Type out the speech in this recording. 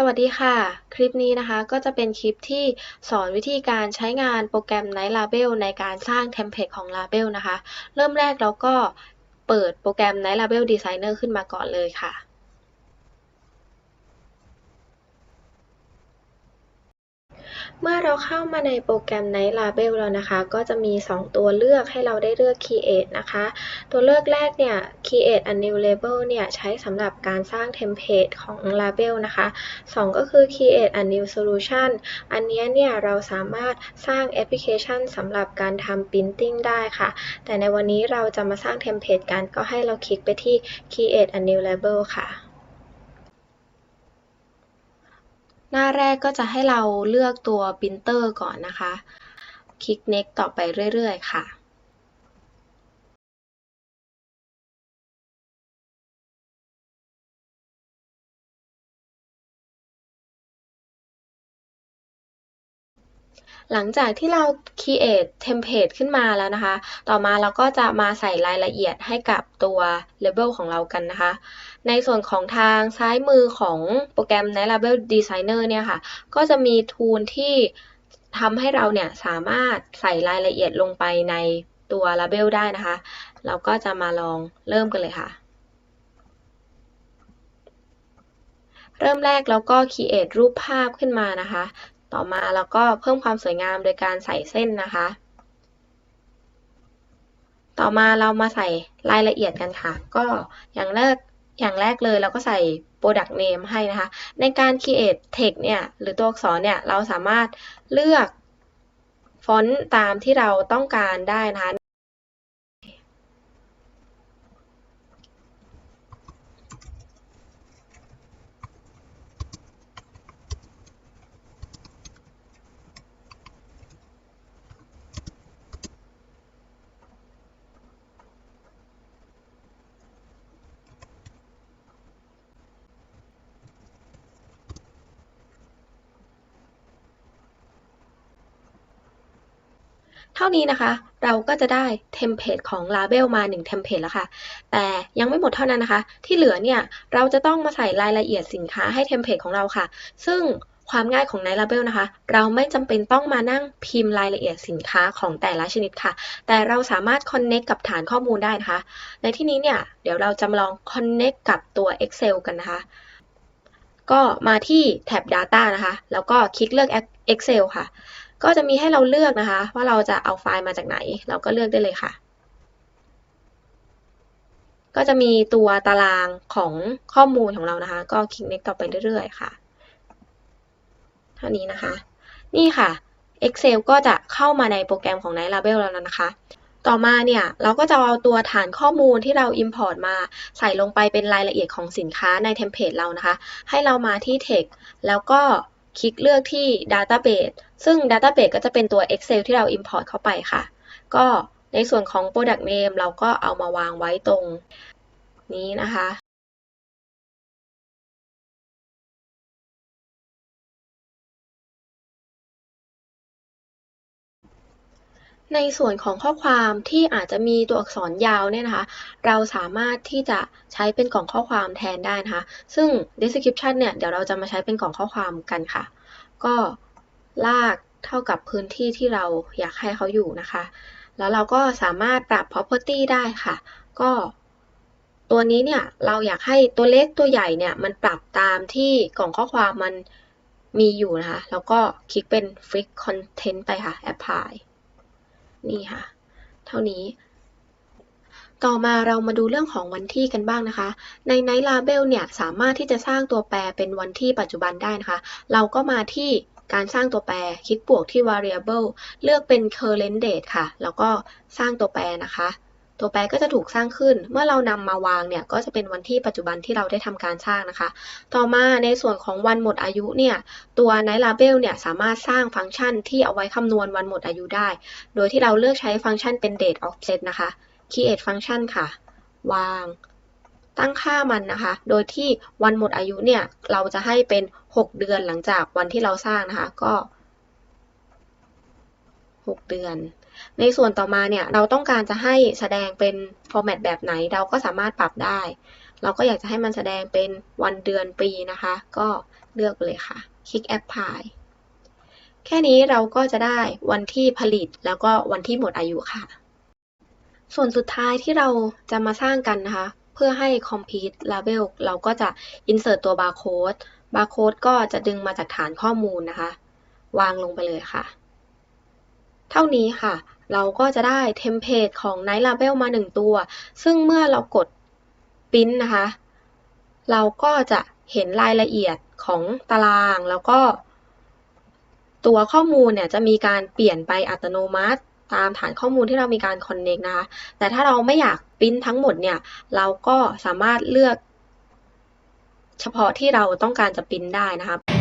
สวัสดีค่ะ คลิปนี้นะคะก็จะเป็นคลิปที่สอนวิธีการใช้งานโปรแกรม Night Label ในการสร้างเทมเพลตของ Label นะคะ เริ่มแรกเราก็เปิดโปรแกรม Night Label Designer ขึ้นมาก่อนเลยค่ะ เมื่อเราเข้ามาในโปรแกรม Night Label แล้วนะคะ ก็จะมี 2 ตัวเลือกให้เราได้เลือก Create นะคะ ตัวเลือกแรกเนี่ย Create a new label เนี่ยใช้สำหรับการสร้างเทมเพลตของ label นะคะ 2 ก็คือ Create a new solution อันนี้เนี่ยเราสามารถสร้างแอปพลิเคชันสำหรับการทำ printing ได้ค่ะ แต่ในวันนี้เราจะมาสร้างเทมเพลตกันก็ให้เราคลิกไปที่ Create a new label ค่ะ หน้าแรกก็จะให้เราเลือกตัวปรินเตอร์ก่อนนะคะ คลิก next ต่อไปเรื่อยๆ ค่ะ หลังจากที่เรา create template ขึ้นมาแล้วนะคะ ต่อมาเราก็จะมาใส่รายละเอียดให้กับตัว label ของเรากันนะคะ ในส่วนของทางซ้ายมือของโปรแกรม Night Label Designer เนี่ยค่ะ ก็จะมีทูลที่ทำให้เราเนี่ยสามารถใส่รายละเอียดลงไปในตัว label ได้นะคะ เราก็จะมาลองเริ่มกันเลยค่ะเริ่มแรกเราก็ create รูปภาพขึ้นมานะคะ ต่อมาเราก็เพิ่มความสวยงามโดยการใส่เส้นนะคะ ต่อมาเรามาใส่รายละเอียดกันค่ะ ก็อย่างแรกอย่างแรกเลยเราก็ใส่ product name ให้นะคะ ในการ create text เนี่ยหรือตัวอักษรเนี่ยเราสามารถเลือกฟอนต์ตามที่เราต้องการได้นะคะ เท่านี้นะคะ เราก็จะได้เทมเพลตของ Label มา1เทมเพลตแล้วค่ะ แต่ยังไม่หมดเท่านั้นนะคะ ที่เหลือเนี่ยเราจะต้องมาใส่รายละเอียดสินค้าให้เทมเพลตของเราค่ะ ซึ่งความง่ายของ Night Label นะคะ เราไม่จำเป็นต้องมานั่งพิมพ์รายละเอียดสินค้าของแต่ละชนิดค่ะ แต่เราสามารถ Connect กับฐานข้อมูลได้นะคะ ในที่นี้เนี่ย เดี๋ยวเราจะมาลอง Connect กับตัว Excel กันนะคะ ก็มาที่แท็บ Data นะคะ แล้วก็คลิกเลือก Excel ค่ะ ก็จะมีให้เราเลือกนะคะ ว่าเราจะเอาไฟล์มาจากไหน เราก็เลือกได้เลยค่ะ ก็จะมีตัวตารางของข้อมูลของเรานะคะ ก็คลิก next ต่อไปเรื่อยๆค่ะ เท่านี้นะคะ นี่ค่ะ Excel ก็จะเข้ามาในโปรแกรมของ Night Label แล้วนะคะ ต่อมาเนี่ย เราก็จะเอาตัวฐานข้อมูลที่เรา Import มาใส่ลงไปเป็นรายละเอียดของสินค้าในเทมเพลตเรานะคะ ให้เรามาที่ Text แล้วก็ คลิกเลือกที่ Database ซึ่ง Database ก็จะเป็นตัว Excel ที่เรา Import เข้าไปค่ะ ก็ในส่วนของ Product Name เราก็เอามาวางไว้ตรงนี้นะคะ ในส่วนของข้อความที่อาจจะมีตัวอักษรยาวเนี่ยนะคะ เราสามารถที่จะใช้เป็นกล่องข้อความแทนได้นะคะ ซึ่ง description เนี่ยเดี๋ยวเราจะมาใช้เป็นกล่องข้อความกันค่ะ ก็ลากเท่ากับพื้นที่ที่เราอยากให้เขาอยู่นะคะ แล้วเราก็สามารถปรับ property ได้ค่ะ ก็ตัวนี้เนี่ยเราอยากให้ตัวเล็กตัวใหญ่เนี่ยมันปรับตามที่กล่องข้อความมันมีอยู่นะคะ แล้วก็คลิกเป็น fix content ไปค่ะ apply นี่ค่ะ เท่านี้ ต่อมาเรามาดูเรื่องของวันที่กันบ้างนะคะ ใน Night Label เนี่ยสามารถที่จะสร้างตัวแปรเป็นวันที่ปัจจุบันได้นะคะ เราก็มาที่การสร้างตัวแปรคลิกบวกที่ variable เลือกเป็น current date ค่ะ แล้วก็สร้างตัวแปรนะคะ ตัวแปรก็จะถูกสร้างขึ้น เมื่อเรานำมาวางเนี่ยก็จะเป็นวันที่ปัจจุบันที่เราได้ทำการสร้างนะคะ ต่อมาในส่วนของวันหมดอายุเนี่ยตัว Night Label เนี่ยสามารถสร้างฟังก์ชันที่เอาไว้คำนวณวันหมดอายุได้ โดยที่เราเลือกใช้ฟังก์ชันเป็น date offset นะคะ create function ค่ะ วางตั้งค่ามันนะคะ โดยที่วันหมดอายุเนี่ยเราจะให้เป็น 6 เดือนหลังจากวันที่เราสร้างนะคะ ก็ 6 เดือน ในส่วนต่อมาเนี่ยเราต้องการจะให้แสดงเป็น format แบบไหนเราก็สามารถปรับได้ เราก็อยากจะให้มันแสดงเป็นวันเดือนปีนะคะ ก็เลือกไปเลยค่ะ คลิก Apply แค่นี้เราก็จะได้วันที่ผลิตแล้วก็วันที่หมดอายุค่ะ ส่วนสุดท้ายที่เราจะมาสร้างกันนะคะ เพื่อให้ complete label เราก็จะ insert ตัว barcode barcode ก็จะดึงมาจากฐานข้อมูลนะคะ วางลงไปเลยค่ะ เท่านี้ค่ะ เราก็จะได้เทมเพลตของ Night Label มา 1 ตัว ซึ่งเมื่อเรากดปริ้นนะคะ เราก็จะเห็นรายละเอียดของตารางแล้วก็ ตัวข้อมูลเนี่ยจะมีการเปลี่ยนไปอัตโนมัติตามฐานข้อมูลที่เรามีการ connect นะคะ แต่ถ้าเราไม่อยากปริ้นทั้งหมดเนี่ย เราก็สามารถเลือก เฉพาะที่เราต้องการจะปริ้นได้นะคะ